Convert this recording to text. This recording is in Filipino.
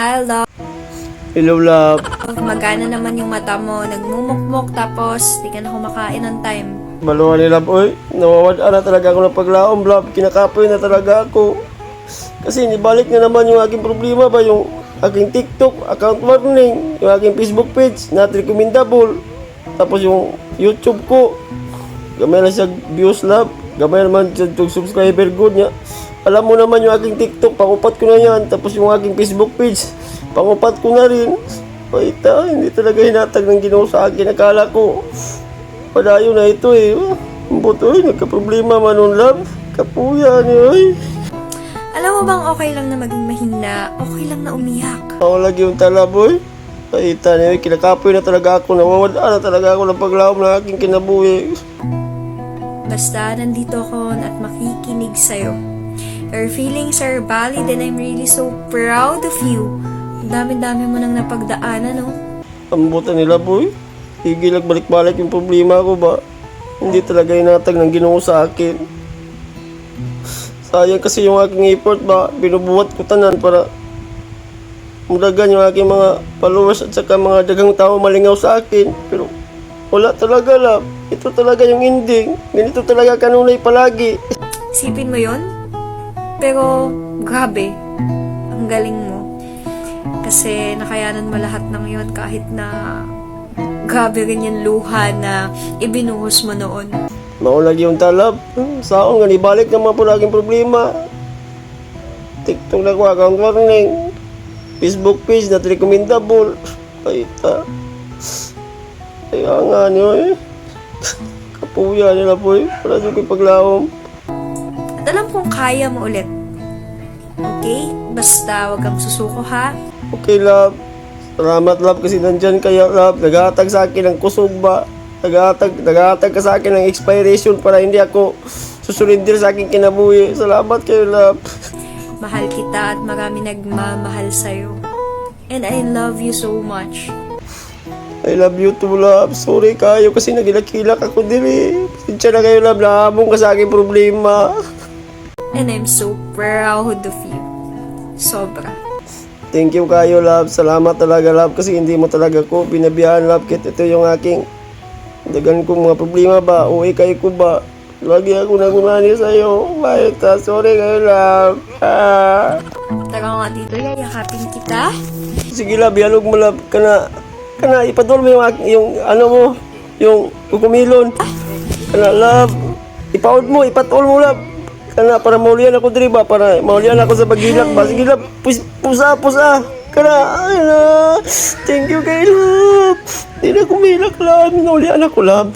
Hello. Hello, love. Magana naman yung mata mo. Nagmumukmok tapos di ka na kumakain on time. Baluhan ni love, oy. Nawawala na talaga ako ng paglaom, love. Kinakapoy na talaga ako. Kasi nibalik na naman yung aking problema ba, yung aking TikTok account warning, yung aking Facebook page, not recommendable. Tapos yung YouTube ko, gamay na siya views, love. Gamay naman yung subscriber good niya. Alam mo naman yung aking TikTok, pangupat ko na yan. Tapos yung aking Facebook page, pangupat ko na rin. Paita, hindi talaga hinatag ng ginoo sa akin. Akala ko, padayo na ito eh. Oh, ang buto eh, nagka-problema man nun, love. Kapuya niya eh. Alam mo bang okay lang na maging mahina? Okay lang na umiyak. Lagi yung tala, boy. Paita niya, kinakapoy na talaga ako. Nawawala na talaga ako ng paglaom ng aking kinabuhi. Basta nandito ako at makikinig sa'yo. Your feelings are valid and I'm really so proud of you. Dami-dami mo nang napagdaanan, no? Ang buta nila, boy. Higil balik-balik yung problema ko ba? Hindi talaga inatag ng ginoo sa akin. Sayang kasi yung aking effort ba, binubuhat ko tanan para mudagan yung aking mga followers at saka mga dagang tao malingaw sa akin. Pero wala talaga love. Ito talaga yung ending. Ganito talaga kanunay palagi. Isipin mo yon? Pero, grabe. Ang galing mo. Kasi nakayanan mo lahat ng yon kahit na grabe rin yung luha na ibinuhos mo noon. Maulag yung talab. Hmm, Saon nga ibalik naman po laging problema. TikTok na ko account warning. Facebook page not recommendable. Paita. Kaya nga niyo eh. Kapuya nila po eh. Para yung paglaom. At alam kong kaya mo ulit. Okay? Basta wag kang susuko ha. Okay love. Salamat love kasi nandyan kaya love. Naghatag sa akin ng kusog ba. Naghatag, naghatag ka sa akin ng expiration para hindi ako susulindir sa aking kinabuhi. Salamat kayo love. Mahal kita at marami nagmamahal sa'yo. And I love you so much. I love you too, love. Sorry kayo kasi nagilakilak ako dili. Pasensya na kayo, love. Nahabong ka sa aking problema. And I'm so proud of you. Sobra. Thank you kayo, love. Salamat talaga, love. Kasi hindi mo talaga ko binabiyahan, love. Kit ito yung aking dagan kong mga problema ba. Uwi kayo ko ba. Lagi ako nagumani sa'yo. Bayot ta. Sorry kayo, love. Ah. Tara nga dito, yayakapin kita. Sige, love. Yalog mo, love. Kana, kana, ipadol mo yung, yung ano mo, yung kukumilon. Kana, love. Ipaod mo, ipatol mo, love. Kana, para maulian ako diri ba? Para maulian ako sa pagilak ba? Sige, love. Pus, pusa, pusa. Kana, ay na. Thank you kay love. Hindi na kumilak, love. Naulian ako, love.